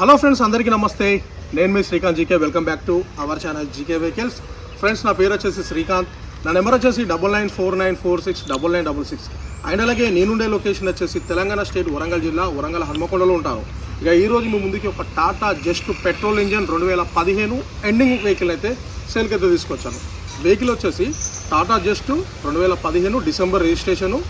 Hello friends అందరికీ నమస్తే. నేను మీ Srikanth GK. Welcome back to our channel GK vehicles friends నా పేరు వచ్చేసి శ్రీకాంత్. నా నెంబర్ వచ్చేసి double nine four nine four six double nine double six and అలాగే నేనుండే లొకేషన్ వచ్చేసి తెలంగాణ స్టేట్ వరంగల్ జిల్లా వరంగల్ హన్మకొండలో ఉంటాను ఇక ఈరోజు మీ ముందుకి ఒక టాటా జస్ట్ పెట్రోల్ ఇంజన్ రెండు వేల పదిహేను ఎండింగ్ వెహికల్ అయితే సేల్కి అయితే తీసుకొచ్చాను. వెహికల్ వచ్చేసి టాటా జస్ట్ రెండు వేల పదిహేను December registration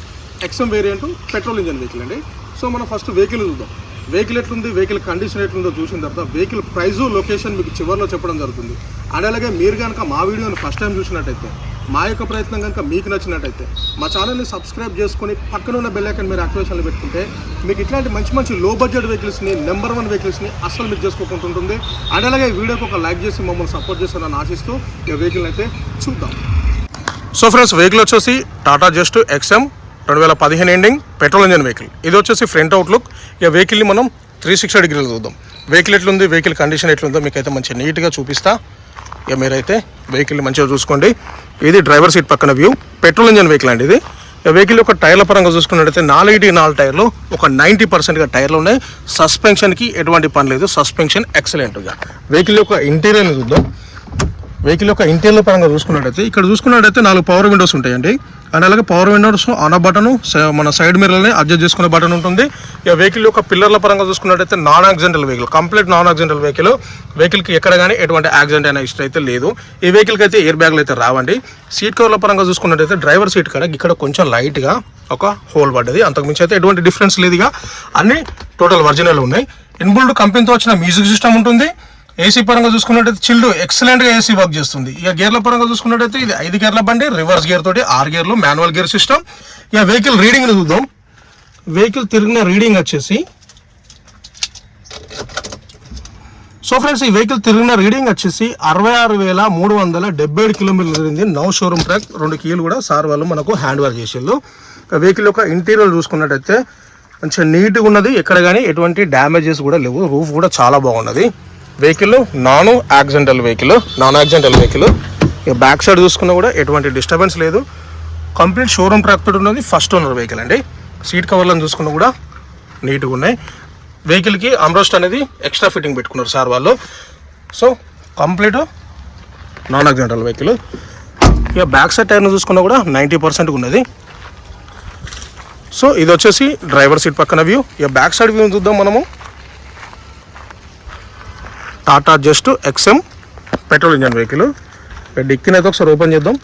XM variant petrol engine vehicle అండి. సో మనం ఫస్ట్ వెహికల్ చూద్దాం. వెహికల్ ఎట్లుంది వెహికల్ కండిషన్ ఎట్లుందో చూసిన తర్వాత వెహికల్ ప్రైజు లొకేషన్ మీకు చివరిలో చెప్పడం జరుగుతుంది. అండ్ అలాగే మీరు కనుక మా వీడియోని ఫస్ట్ టైం చూసినట్టయితే మా యొక్క ప్రయత్నం కనుక మీకు నచ్చినట్టయితే మా ఛానల్ని సబ్స్క్రైబ్ చేసుకొని పక్కన ఉన్న బెల్ మీరు యాక్టివేషన్లో పెట్టుకుంటే మీకు ఇట్లాంటి మంచి మంచి లో బడ్జెట్ వెహికల్స్ని నెంబర్ వన్ వెహికల్స్ని అస్సలు మీకు చేసుకోకుంటుంటుంది అండ్ అలాగే వీడియోకి ఒక లైక్ చేసి మమ్మల్ని సపోర్ట్ చేస్తారని ఆశిస్తూ ఈ వెహికల్ అయితే చూద్దాం. సో ఫ్రెండ్స్ వెహికల్ వచ్చేసి టాటా జస్ట్ ఎక్స్ఎం రెండు వేల పదిహేను ఎండింగ్ పెట్రోల్ ఇంజన్ వెహికల్ ఇది వచ్చేసి ఫ్రంట్ అవుట్లుక్ ఇక వెహికల్ని మనం త్రీ సిక్స్టీ డిగ్రీలు చూద్దాం. వెహికల్ ఎట్లుంది? వెహికల్ కండిషన్ ఎట్లుందో మీకు అయితే మంచి నీట్గా చూపిస్తా. ఇక మీరైతే వెహికల్ని మంచిగా చూసుకోండి. ఇది డ్రైవర్ సీట్ పక్కన వ్యూ పెట్రోల్ ఇంజన్ వెహికల్ అండి ఇది. వెహికల్ యొక్క టైర్ల పరంగా చూసుకున్నట్టయితే నాలుగు నాలుగు టైర్లు ఒక నైంటీ పర్సెంట్గా టైర్లు ఉన్నాయి. సస్పెన్షన్కి ఎటువంటి పని లేదు. సస్పెన్షన్ ఎక్సలెంట్గా వెహికల్ యొక్క ఇంటీరియర్ని చూద్దాం. వెహికల్ యొక్క ఇంటీరియర్ పరంగా చూసుకున్నట్టయితే ఇక్కడ చూసుకున్నట్టయితే నాలుగు పవర్ విండోస్ ఉంటాయండి. అండ్ అలాగే పవర్ విండోస్ ఆన్ బటన్ మన సైడ్ మిర్రల్ని అడ్జస్ట్ చేసుకునే బటన్ ఉంటుంది. ఇక వెహికల్ యొక్క పిల్లర్ల పరంగా చూసుకున్నట్టయితే non accidental vehicle complete non accidental vehicle వెహికల్కి ఎక్కడ కానీ ఎటువంటి యాక్సిడెంట్ అయిన ఇష్టం అయితే లేదు. ఈ వెహికల్కి అయితే ఎయిర్ బ్యాగ్లు అయితే రావండి. సీట్ కవర్ల పరంగా చూసుకున్నట్టయితే డ్రైవర్ సీట్ కాడ ఇక్కడ కొంచెం లైట్గా ఒక హోల్ పడ్డది. అంతకుమించి అయితే ఎటువంటి డిఫరెన్స్ లేదుగా అన్ని టోటల్ ఒరిజినల్ ఉన్నాయి. ఇన్బుల్డ్ కంపెనీతో వచ్చిన మ్యూజిక్ సిస్టమ్ ఉంటుంది. ఏసీ పరంగా చూసుకున్నట్టయితే చిల్డ్ ఎక్సలెంట్గా ఏసీ వర్క్ చేస్తుంది. ఇక గేర్ల పరంగా చూసుకున్నట్టయితే ఇది ఐదు గేర్ల బండి రివర్స్ గేర్ తోటి ఆరు గేర్లు మాన్యువల్ గేర్ సిస్టమ్ ఇక వెహికల్ రీడింగ్ చూద్దాం. వెహికల్ తిరిగిన రీడింగ్ వచ్చేసి. సో ఫ్రెండ్స్ ఈ వెహికల్ తిరిగిన రీడింగ్ వచ్చేసి అరవై ఆరు వేల మూడు వందల డెబ్బై ఏడు కిలోమీటర్లు తిరిగింది. నౌ షోరూమ్ ట్రాక్ రెండు కీలు కూడా సార్ వాళ్ళు మనకు హ్యాండ్ ఓవర్ చేసేళ్ళు వెహికల్ యొక్క ఇంటీరియర్ చూసుకున్నట్టయితే మంచిగా నీట్గా ఉన్నది. ఎక్కడ కానీ ఎటువంటి డ్యామేజెస్ కూడా లేవు. రూఫ్ కూడా చాలా బాగున్నది. Vehicle non accidental vehicle non accidental vehicle. ఇక బ్యాక్ సైడ్ చూసుకున్నా కూడా ఎటువంటి డిస్టర్బెన్స్ లేదు. కంప్లీట్ షోరూమ్ ట్రాక్ తోటి ఉన్నది ఫస్ట్ ఓనర్ వెహికల్ అండి. సీట్ కవర్లను చూసుకున్నా కూడా నీట్గా ఉన్నాయి. వెహికల్కి అమ్రోస్ట్ అనేది ఎక్స్ట్రా ఫిట్టింగ్ పెట్టుకున్నారు సార్ వాళ్ళు. So complete non accidental vehicle. ఇక బ్యాక్ సైడ్ టైర్ను చూసుకున్నా కూడా నైంటీ పర్సెంట్ ఉన్నది. సో ఇది వచ్చేసి డ్రైవర్ సీట్ పక్కన వ్యూ. ఇక బ్యాక్ సైడ్ వ్యూ చూద్దాం మనము. Tata Zest XM petrol engine vehicle ఇక డిక్కిని అయితే ఒకసారి ఓపెన్ చేద్దాం.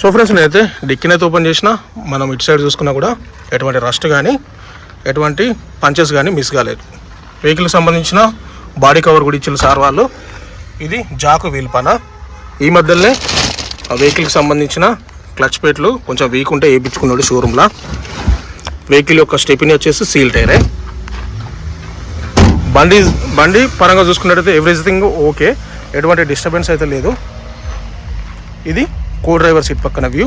సో ఫ్రెండ్స్ నేనైతే డిక్కిని అయితే ఓపెన్ చేసిన. మనం ఇటు సైడ్ చూసుకున్నా కూడా ఎటువంటి రస్ట్ కానీ ఎటువంటి పంచెస్ కానీ మిస్ కాలేదు. వెహికల్కి సంబంధించిన బాడీ కవర్ కూడా ఇచ్చిన సార్ వాళ్ళు. ఇది జాకు వీల్ పన? ఈ మధ్యలోనే ఆ వెహికల్కి సంబంధించిన క్లచ్ ప్లేట్లు కొంచెం వీక్ ఉంటే వేయించుకున్నాడు షోరూమ్లో వెహికల్ యొక్క స్టెపిని వచ్చేసి సీల్ టైరే బండి బండి పరంగా చూసుకున్నట్టయితే ఎవ్రీథింగ్ ఓకే ఎటువంటి డిస్టర్బెన్స్ అయితే లేదు. ఇది కో డ్రైవర్ సీట్ పక్కన వ్యూ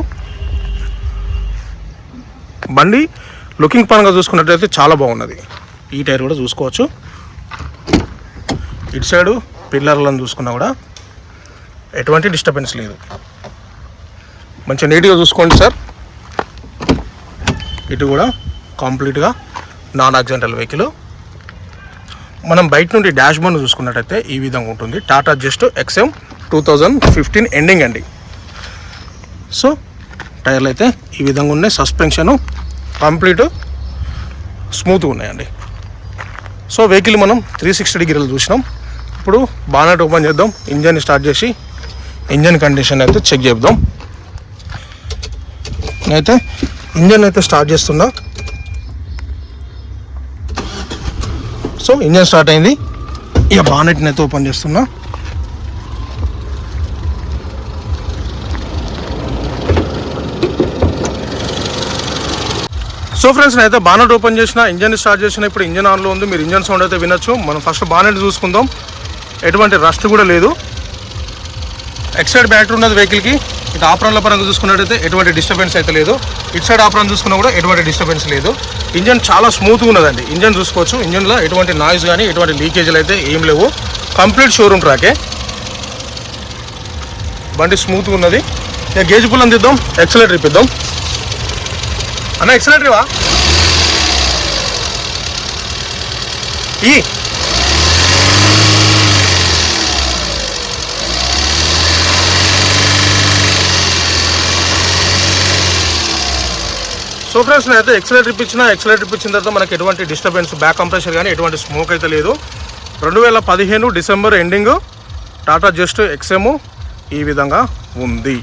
బండి లుకింగ్ పరంగా చూసుకున్నట్టయితే చాలా బాగున్నది. ఈ టైర్ కూడా చూసుకోవచ్చు. ఇటు సైడు పిల్లర్లను చూసుకున్నా కూడా ఎటువంటి డిస్టర్బెన్స్ లేదు. మంచిగా నీట్గా చూసుకోండి సార్ ఇటు కూడా కంప్లీట్గా నాన్ ఆక్సిడెంటల్ వెహికల్. మనం బయట నుండి డాష్ బోర్డ్ చూసుకున్నట్టయితే ఈ విధంగా ఉంటుంది. Tata Zest XM two thousand fifteen ending అండి. సో టైర్లు అయితే ఈ విధంగా ఉన్నాయి. సస్పెన్షను కంప్లీట్ స్మూత్గా ఉన్నాయండి. సో వెహికల్ మనం త్రీ సిక్స్టీ డిగ్రీలు చూసినాం. ఇప్పుడు బానట్ ఓపెన్ చేద్దాం. ఇంజన్ స్టార్ట్ చేసి ఇంజన్ కండిషన్ అయితే చెక్ చేద్దాం. నేనైతే ఇంజన్ అయితే స్టార్ట్ చేస్తున్నా. సో ఇంజన్ స్టార్ట్ అయింది. ఇక బానెట్ని అయితే ఓపెన్ చేస్తున్నా. సో ఫ్రెండ్స్ నేనైతే బానెట్ ఓపెన్ చేసిన ఇంజన్ స్టార్ట్ చేసిన ఇప్పుడు ఇంజన్ ఆన్లో ఉంది. మీరు ఇంజన్ సౌండ్ అయితే వినొచ్చు. మనం ఫస్ట్ బానెట్ చూసుకుందాం. ఎటువంటి రస్ట్ కూడా లేదు. ఎక్సైడ్ బ్యాటరీ ఉన్నది వెహికల్కి. ఇటు ఆపరాన్ల పరంగా చూసుకున్నట్టయితే ఎటువంటి డిస్టర్బెన్స్ అయితే లేదు. ఇటు సైడ్ ఆపరాన్ చూసుకున్నా కూడా ఎటువంటి డిస్టర్బెన్స్ లేదు. ఇంజన్ చాలా స్మూత్గా ఉన్నదండి. ఇంజన్ చూసుకోవచ్చు. ఇంజన్లో ఎటువంటి నాయిస్ కానీ ఎటువంటి లీకేజీలు అయితే ఏం లేవు. కంప్లీట్ షోరూమ్ ట్రాకే బండి స్మూత్గా ఉన్నది. ఇక గేజ్ పుల్ అందిద్దాం. ఎక్సలేటర్ ఇప్పిద్దాం. అన్న ఎక్సలేటరీవా ఈ సో ఫ్రెండ్స్ నేనైతే ఎక్సలేటర్ ఇప్పించిన ట్రిప్ ఇచ్చిన తర్వాత మనకి ఎటువంటి డిస్టర్బెన్స్ బ్యాక్ కంప్రెషర్ కానీ ఎటువంటి స్మోక్ అయితే లేదు. రెండు వేల పదిహేను December ending Tata Zest XM ఈ విధంగా ఉంది.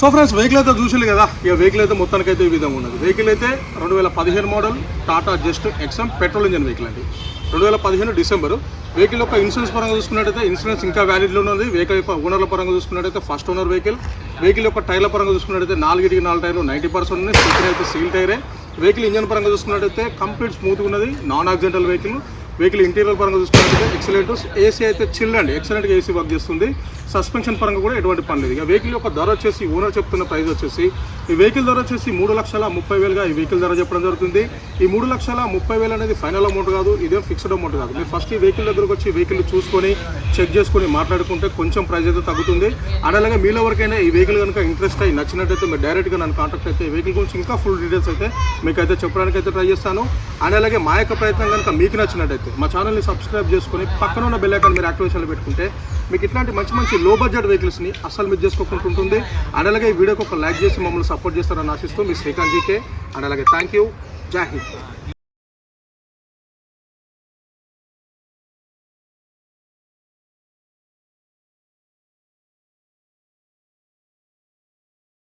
సో ఫ్రెండ్స్ వెహికల్ అయితే చూసారు కదా? ఇక వెహికల్ అయితే మొత్తానికి అయితే ఈ విధంగా ఉన్నది. వెహికల్ అయితే రెండు వేల పదిహేను model Tata Zest XM petrol engine vehicle అండి. రెండు వేల పదిహేను డిసెంబర్ వెహికల్ యొక్క ఇన్సూరెన్స్ పరంగా చూసుకున్నట్టయితే ఇన్సూరెన్స్ ఇంకా వ్యాలిడ్లో ఉన్నది. వెహికల్ యొక్క ఓనర్ల పరంగా చూసుకున్నట్టయితే ఫస్ట్ ఓనర్ వెహికల్ వెహికల్ యొక్క టైర్ల పరంగా చూసుకున్నట్టయితే నాలుగిటికి నాలుగు టైర్లు నైంటీ పర్సెంట్ ఉన్నాయి. స్టిక్కర్ అయితే సీల్ టైరే వెహికల్ ఇంజన్ పరంగా చూసుకున్నట్టయితే కంప్లీట్ స్మూత్గా ఉన్నది. Non accidental vehicle vehicle interior పరంగా చూసుకున్నట్టయితే ఎక్సలెంట్ ఏసీ అయితే చిల్ అండి. ఎక్సలెంట్గా ఏసీ వర్క్ చేస్తుంది. సస్పెన్షన్ పరంగా కూడా ఎటువంటి పని లేదు. ఇక వెహికల్ యొక్క ధర వచ్చేసి ఓనర్ చెప్తున్న ప్రైస్ వచ్చేసి ఈ వెహికల్ ధర వచ్చేసి మూడు లక్షల ముప్పై వేలుగా ఈ వెహికల్ ధర చెప్పడం జరుగుతుంది. ఈ మూడు లక్షల ముప్పై వేలు అనేది ఫైనల్ అమౌంట్ కాదు ఇదేం ఫిక్స్డ్ అమౌంట్ కాదు. మీరు ఫస్ట్ ఈ వెహికల్ దగ్గరకు వచ్చి వెహికల్ చూసుకొని చెక్ చేసుకొని మాట్లాడుకుంటే కొంచెం ప్రైస్ అయితే తగ్గుతుంది. అండ్ అలాగే మీలో ఎవరికైనా ఈ వెహికల్ కనుక ఇంట్రెస్ట్ అయ్యి నచ్చినట్టయితే మీరు డైరెక్ట్గా నన్ను కాంటాక్ట్ అయితే ఈ వెహికల్ గురించి ఇంకా ఫుల్ డీటెయిల్స్ అయితే మీకు అయితే చెప్పడానికి అయితే ట్రై చేస్తాను. అండ్ అలాగే మా యొక్క ప్రయత్నం కనుక మీకు నచ్చినట్టయితే మా ఛానల్ని సబ్స్క్రైబ్ చేసుకొని పక్కన ఉన్న బెల్ ఐకాన్ మీరు యాక్టివేషన్లో పెట్టుకుంటే మీకు ఇట్లాంటి మంచి మంచి లో బడ్జెట్ వెహికల్స్ని అస్సలు మిస్ చేసుకోకుండా ఉంటుంది. అండ్ అలాగే ఈ వీడియోకి ఒక లైక్ చేసి మమ్మల్ని సపోర్ట్ చేస్తారని ఆశిస్తూ మీ శ్రీకాంత్ జీకే. అండ్ అలాగే థ్యాంక్ యూ జై హింద్.